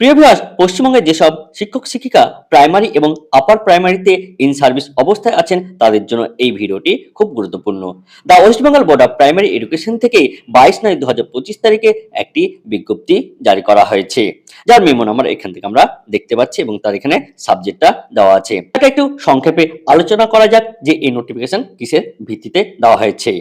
প্রিয় ভিউয়ার্স পশ্চিমবঙ্গের যেসব শিক্ষক, শিক্ষিকা প্রাইমারি এবং আপার প্রাইমারিতে ইন সার্ভিস অবস্থায় আছেন, তাদের জন্য এই ভিডিওটি খুব গুরুত্বপূর্ণ। The West Bengal board of primary education থেকে বাইশ নয় দু তারিখে একটি বিজ্ঞপ্তি জারি করা হয়েছে। যার মেমো নাম্বার এখান থেকে আমরা দেখতে পাচ্ছি এবং তার এখানে সাবজেক্টটা দেওয়া আছে। এটা একটু সংক্ষেপে আলোচনা করা যাক যে এই নোটিফিকেশন কিসের ভিত্তিতে দেওয়া হয়েছে।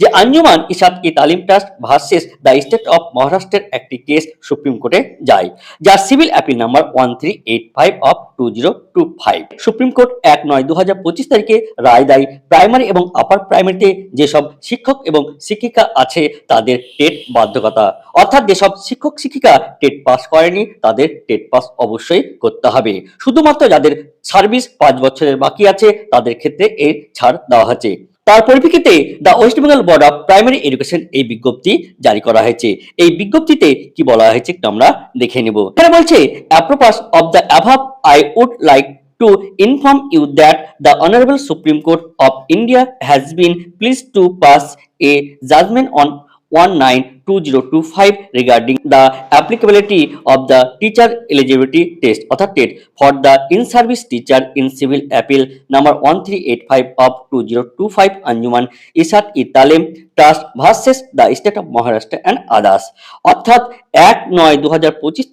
যে Anjuman Ishaat e Taleem trust versus the state of মহারাষ্ট্রের একটি কেস সুপ্রিম কোর্টে যায়। যার civil appeal number one three eight five of two zero two five supreme court এক নয় দু হাজার পঁচিশ তারিখে রায় দেয় প্রাইমারি এবং আপার প্রাইমারিতে যেসব শিক্ষক এবং শিক্ষিকা আছে, তাদের টেট বাধ্যকতা। অর্থাৎ যেসব শিক্ষক, শিক্ষিকা টেট পাস করেনি, তাদের টেট পাস অবশ্যই করতে হবে। শুধুমাত্র যাদের সার্ভিস পাঁচ বছরের বাকি আছে, তাদের ক্ষেত্রে এর ছাড় দেওয়া হয়েছে। তার পরিপ্রেক্ষিতে the West Bengal board of primary education এই বিজ্ঞপ্তি জারি করা হয়েছে। এই বিজ্ঞপ্তিতে কি বলা হয়েছে একটু আমরা দেখে নেব। এখানে বলছে apropos of the above I would like to inform you that the Honorable Supreme Court of India has been pleased to pass a judgment on 192025 regarding the applicability of the teacher eligibility test অর্থাৎ TET for the in-service teacher in civil appeal number 1385 of 2025 Anjuman Isat Italem Trust versus the state of Maharashtra and others অর্থাৎ এক নয় দু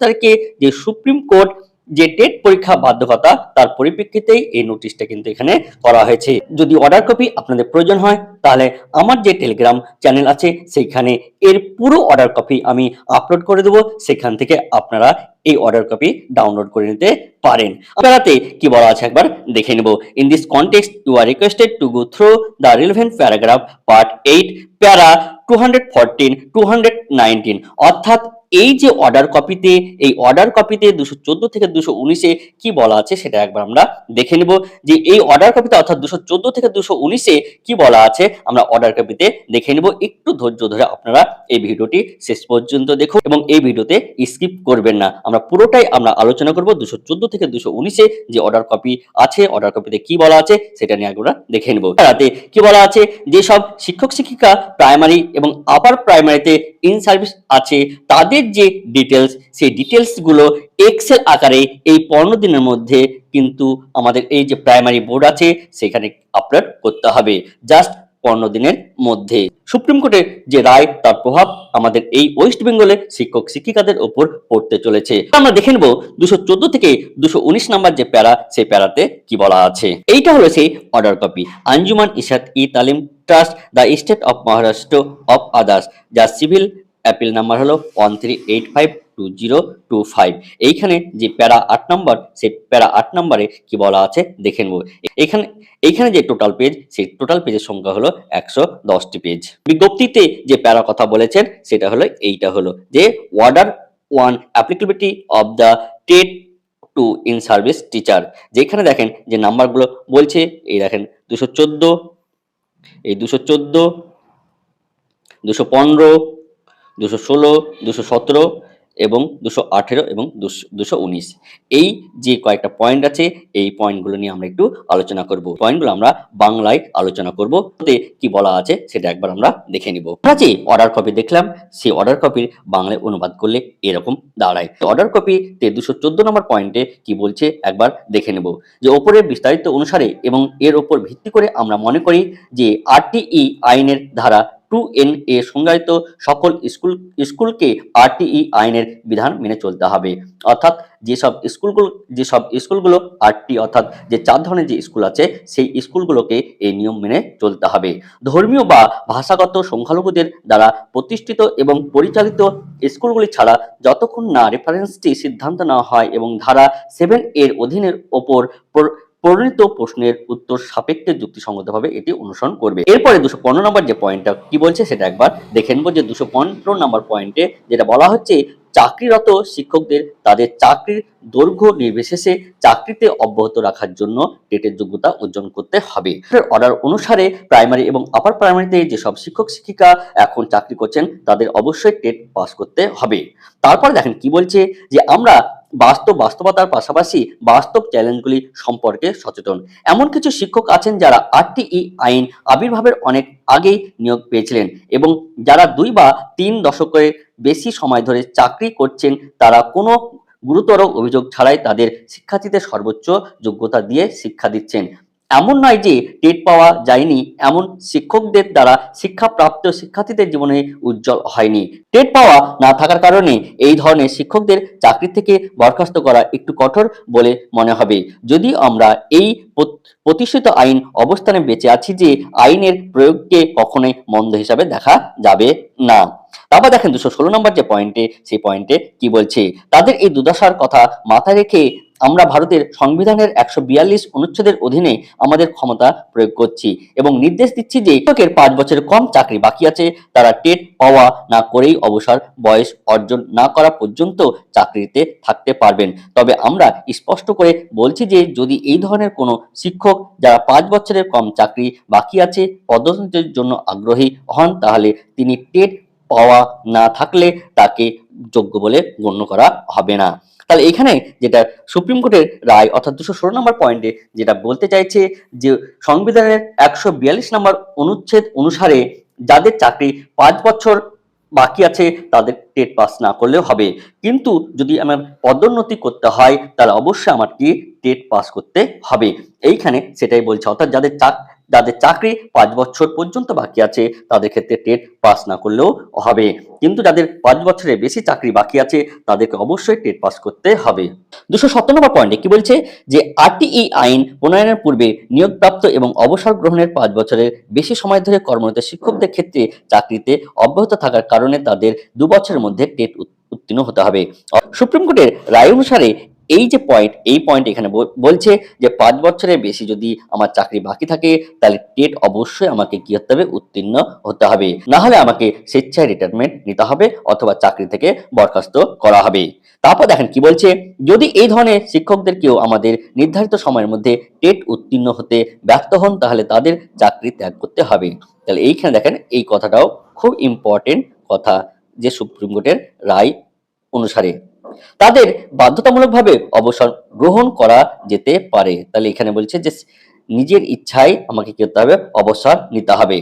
তারিখে যে supreme court যে TET পরীক্ষা বাধ্যকতা, তার পরিপ্রেক্ষিতেই এই নোটিশটা কিন্তু এখানে করা হয়েছে। যদি অর্ডার কপি আপনাদের প্রয়োজন হয়, তাহলে আমার যে টেলিগ্রাম চ্যানেল আছে, সেইখানে এর পুরো অর্ডার কপি আমি আপলোড করে দেবো। সেখান থেকে আপনারা এই অর্ডার কপি ডাউনলোড করে নিতে পারেন। আপনারাতে কি বলা আছে একবার দেখে নেব। In this context you are requested to go through the relevant paragraph part eight para অর্থাৎ এই যে অর্ডার কপিতে এই অর্ডার কপিতে দুশো চোদ্দ থেকে দুশো উনিশে কি বলা আছে সেটা একবার আমরা দেখে নিব যে এই অর্ডার কপিতে অর্থাৎ দুশো চোদ্দ থেকে দুশো উনিশে কি বলা আছে আমরা অর্ডার কপিতে দেখে নিব। একটু ধৈর্য ধরে আপনারা এই ভিডিওটি শেষ পর্যন্ত দেখুন এবং এই ভিডিওতে স্কিপ করবেন না। আমরা পুরোটাই আমরা আলোচনা করব দুশো চোদ্দ থেকে দুশো উনিশে যে অর্ডার কপি আছে অর্ডার কপিতে কি বলা আছে সেটা নিয়ে আমরা দেখে নেব। তাতে কি বলা আছে? যেসব শিক্ষক শিক্ষিকা প্রাইমারি এবং আপার প্রাইমারিতে ইন সার্ভিস আছে, তাদের যে ডিটেলস সেই ডিটেলসগুলো এক্সেল আকারে এই পনেরো দিনের মধ্যে কিন্তু আমাদের এই যে প্রাইমারি বোর্ড আছে, সেখানে আপলোড করতে হবে। জাস্ট পনেরো দিনের মধ্যে। সুপ্রিম কোর্টের যে রায়, তার প্রভাব আমাদের এই ওয়েস্ট বেঙ্গলের শিক্ষক, শিক্ষিকাদের ওপর পড়তে চলেছে। আমরা দেখে নেব দুশো থেকে দুশো উনিশ নাম্বার যে প্যারা, সেই প্যারাতে কি বলা আছে। এইটা হলো সেই order copy Anjuman Ishaat e Taleem trust the state of Maharashtra of others যার সিভিল অ্যাপিল নাম্বার হলো one three eight five two zero two five এইখানে যে প্যারা আট নম্বর সেই প্যারা আট নম্বরে কি বলা আছে দেখে নেব। এখানে, এইখানে যে টোটাল পেজ সেই টোটাল পেজের সংখ্যা হলো একশো দশটি পেজ বিজ্ঞপ্তিতে যে প্যারা কথা বলেছেন, সেটা হলো এইটা হলো যে order one applicability of the TET to in service teacher যেখানে দেখেন যে নাম্বারগুলো বলছে, এই দেখেন দুশো চোদ্দ এই দুশো চোদ্দ দুশো পনেরো দুশো ষোলো দুশো সতেরো এবং দুশো আঠেরো এবং দুশো উনিশ। এই যে কয়েকটা পয়েন্ট আছে, এই পয়েন্টগুলো নিয়ে আমরা একটু আলোচনা করব। পয়েন্টগুলো আমরা বাংলায় আলোচনা করব। ওতে কি বলা আছে সেটা একবার আমরা দেখে নিব। আমরা যে অর্ডার কপি দেখলাম, সেই অর্ডার কপির বাংলায় অনুবাদ করলে এরকম দাঁড়ায়। অর্ডার কপিতে দুশো চোদ্দ নম্বর পয়েন্টে কি বলছে একবার দেখে নেব। যে ওপরের বিস্তারিত অনুসারে এবং এর ওপর ভিত্তি করে আমরা মনে করি যে আরটিই আইনের ধারা টু এন এ সংজ্ঞায়িত সকল স্কুল, স্কুলকে আরটিই আইনের বিধান মেনে চলতে হবে। অর্থাৎ যেসব স্কুলগুলো যেসব স্কুলগুলো আরটি অর্থাৎ যে চার ধরনের যে স্কুল আছে, সেই স্কুলগুলোকে এই নিয়ম মেনে চলতে হবে। ধর্মীয় বা ভাষাগত সংখ্যালঘুদের দ্বারা প্রতিষ্ঠিত এবং পরিচালিত স্কুলগুলি ছাড়া যতক্ষণ না রেফারেন্সটি সিদ্ধান্ত নেওয়া হয় এবং ধারা সেভেন এর অধীনের ওপর পরিণত প্রশ্নের উত্তর সাপেক্ষে যুক্তিসঙ্গতভাবে এটি অনুসরণ করবে। এরপরে দুশো পনেরো নম্বর যে পয়েন্টটা কি বলছে সেটা একবার দেখে নেব যে দুশো পনেরো নম্বর পয়েন্টে যেটা বলা হচ্ছে, চাকরিরত শিক্ষকদের তাদের চাকরির দৈর্ঘ্য নির্বিশেষে চাকরিতে অব্যাহত রাখার জন্য টেটের যোগ্যতা অর্জন করতে হবে। অর্ডার অনুসারে প্রাইমারি এবং আপার প্রাইমারিতে যেসব শিক্ষক, শিক্ষিকা এখন চাকরি করছেন, তাদের অবশ্যই টেট পাস করতে হবে। তারপর দেখেন কি বলছে যে আমরা বাস্তব বাস্তবতার পাশাপাশি বাস্তব চ্যালেঞ্জগুলি সম্পর্কে সচেতন। এমন কিছু শিক্ষক আছেন যারা আরটিই আইন আবির্ভাবের অনেক আগেই নিয়োগ পেয়েছিলেন এবং যারা দুই বা তিন দশকের বেশি সময় ধরে চাকরি করছেন, তারা কোনো গুরুতর অভিযোগ ছাড়াই তাদের শিক্ষার্থীদের সর্বোচ্চ যোগ্যতা দিয়ে শিক্ষা দিচ্ছেন। এমন নয় যে টেট পাওয়া যায়নি, এমন শিক্ষকদের দ্বারা শিক্ষাপ্রাপ্ত শিক্ষার্থীদের জীবনে উজ্জ্বল হয়নি। টেট পাওয়া না থাকার কারণে এই ধরনের শিক্ষকদের চাকরি থেকে বরখাস্ত করা একটু কঠোর বলে মনে হবে। যদি আমরা এই প্রতিষ্ঠিত আইন অবস্থানে বেঁচে আছি যে আইনের প্রয়োগকে কখনোই মন্দ হিসাবে দেখা যাবে না। তারপর দেখেন দুশো ষোলো নম্বর যে পয়েন্টে, সেই পয়েন্টে কি বলছে? তাদের এই দুর্দশার কথা মাথায় রেখে আমরা ভারতের সংবিধানের একশো বিয়াল্লিশ অনুচ্ছেদের অধীনে আমাদের ক্ষমতা প্রয়োগ করছি এবং নির্দেশ দিচ্ছি যে শিক্ষকের পাঁচ বছরের কম চাকরি বাকি আছে, তারা টেট পাওয়া না করেই অবসর বয়স অর্জন না করা পর্যন্ত চাকরিতে থাকতে পারবেন। তবে আমরা স্পষ্ট করে বলছি যে যদি এই ধরনের কোনো শিক্ষক যারা পাঁচ বছরের কম চাকরি বাকি আছে, পদোন্নতির জন্য আগ্রহী হন, তাহলে তিনি টেট পাওয়া না থাকলে তাকে যোগ্য বলে গণ্য করা হবে না। তাহলে এখানে যেটা সুপ্রিম কোর্টের রায় অর্থাৎ দুশো ষোলো নম্বর পয়েন্টে যেটা বলতে চাইছে যে সংবিধানের একশো বিয়াল্লিশ নম্বর অনুচ্ছেদ অনুসারে যাদের চাকরি পাঁচ বছর বাকি আছে তাদের টেট পাস না করলেও হবে। কিন্তু যদি আমার পদোন্নতি করতে হয় তাহলে অবশ্যই আমাকে টেট পাস করতে হবে। এইখানে সেটাই বলছে। অর্থাৎ যাদের চাক যাদের চাকরি পাঁচ বছর পর্যন্ত বাকি আছে, তাদের ক্ষেত্রে টেট পাস না করলেও হবে। কিন্তু যাদের পাঁচ বছরের বেশি চাকরি বাকি আছে, তাদেরকে অবশ্যই টেট পাস করতে হবে। দুশো সত্তর পয়েন্টে কি বলছে যে, আরটিই আইন প্রণয়নের পূর্বে নিয়োগপ্রাপ্ত এবং অবসর গ্রহণের পাঁচ বছরের বেশি সময় ধরে কর্মরত শিক্ষকদের ক্ষেত্রে চাকরিতে অব্যাহত থাকার কারণে তাদের দু বছরের মধ্যে টেট উত্তীর্ণ হতে হবে। সুপ্রিম কোর্টের রায় অনুসারে এই যে পয়েন্ট এই পয়েন্ট এখানে বল- বলছে যে পাঁচ বছরের বেশি যদি আমার চাকরি বাকি থাকে, তাহলে টেট অবশ্যই আমাকে কি হতে হবে? উত্তীর্ণ হতে হবে। না হলে আমাকে স্বেচ্ছায় রিটায়ারমেন্ট নিতে হবে অথবা চাকরি থেকে বরখাস্ত করা হবে। তারপর দেখেন কি বলছে, যদি এই ধরনের শিক্ষকদের কেউ আমাদের নির্ধারিত সময়ের মধ্যে টেট উত্তীর্ণ হতে ব্যর্থ হন, তাহলে তাদের চাকরি ত্যাগ করতে হবে। তাহলে এইখানে দেখেন, এই কথাটাও খুব ইম্পর্টেন্ট কথা যে সুপ্রিম কোর্টের রায় অনুসারে। তাদের বাধ্যতামূলকভাবে অবসর গ্রহণ করা যেতে পারে। তাহলে এখানে বলছে যে, নিজের ইচ্ছায় আমাকে কি করতে হবে? অবসর নিতে হবে।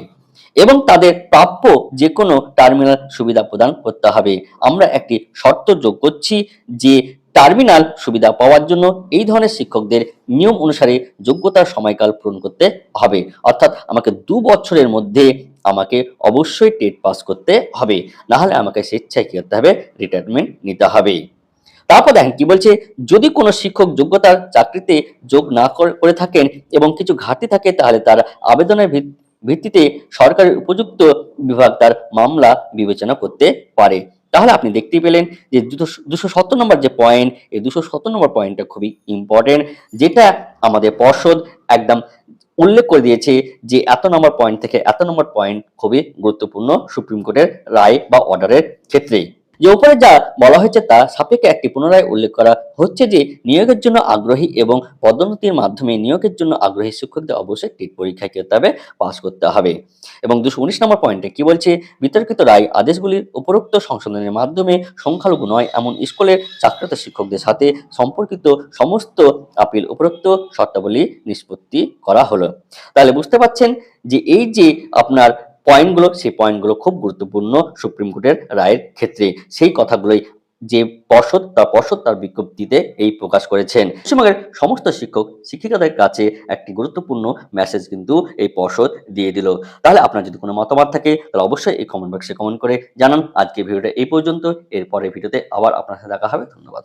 এবং তাদের প্রাপ্য যে কোনো টার্মিনাল সুবিধা প্রদান করতে হবে। আমরা একটি শর্ত যোগ করছি যে, টার্মিনাল সুবিধা পাওয়ার জন্য এই ধরনের শিক্ষকদের নিয়ম অনুসারে যোগ্যতার সময়কাল পূরণ করতে হবে। অর্থাৎ আমাকে দু বছরের মধ্যে আমাকে অবশ্যই টেট পাস করতে হবে। না হলে আমাকে স্বেচ্ছায় কি করতে হবে? রিটায়ারমেন্ট নিতে হবে। তারপর দেখেন কি বলছে, যদি কোনো শিক্ষক যোগ্যতার চাকরিতে যোগ না করে থাকেন এবং কিছু ঘাটতি থাকে, তাহলে তার আবেদনের ভিত- ভিত্তিতে সরকারের উপযুক্ত বিভাগ তার মামলা বিবেচনা করতে পারে। তাহলে আপনি দেখতে পেলেন যে দুশো সত্তর নম্বর যে পয়েন্ট এই দুশো সত্তর নম্বর পয়েন্টটা খুবই ইম্পর্টেন্ট যেটা আমাদের পর্ষদ একদম উল্লেখ করে দিয়েছে যে এত নম্বর পয়েন্ট থেকে এত নম্বর পয়েন্ট খুবই গুরুত্বপূর্ণ সুপ্রিম কোর্টের রায় বা অর্ডারের ক্ষেত্রে যে উপরে যা বলা হয়েছে তা সাপেক্ষে একটি পুনরায় উল্লেখ করা হচ্ছে যে নিয়োগের জন্য আগ্রহী এবং পদোন্নতির মাধ্যমে নিয়োগের জন্য আগ্রহী শিক্ষকদের অবশ্যই টেট পরীক্ষায় কি করতে পাস করতে হবে। এবং দুশো উনিশ নম্বর পয়েন্টে কি বলছে? বিতর্কিত রায় আদেশগুলির উপরোক্ত সংশোধনের মাধ্যমে সংখ্যালঘু নয়, এমন স্কুলের চাকরিরত শিক্ষকদের সাথে সম্পর্কিত সমস্ত আপিল উপরোক্ত শর্তাবলী নিষ্পত্তি করা হলো। তাহলে বুঝতে পারছেন যে এই যে আপনার পয়েন্টগুলো সেই পয়েন্টগুলো খুব গুরুত্বপূর্ণ সুপ্রিম কোর্টের রায়ের ক্ষেত্রে। সেই কথাগুলোই যে পর্ষদ তার পর্ষদ তার বিজ্ঞপ্তিতে এই প্রকাশ করেছেন। পশ্চিমবঙ্গের সমস্ত শিক্ষক, শিক্ষিকাদের কাছে একটি গুরুত্বপূর্ণ মেসেজ কিন্তু এই পর্ষদ দিয়ে দিল। তাহলে আপনার যদি কোনো মতামত থাকে, তাহলে অবশ্যই এই কমেন্ট বক্সে কমেন্ট করে জানান। আজকে ভিডিওটা এই পর্যন্ত। এরপরে ভিডিওতে আবার আপনার সাথে দেখা হবে। ধন্যবাদ।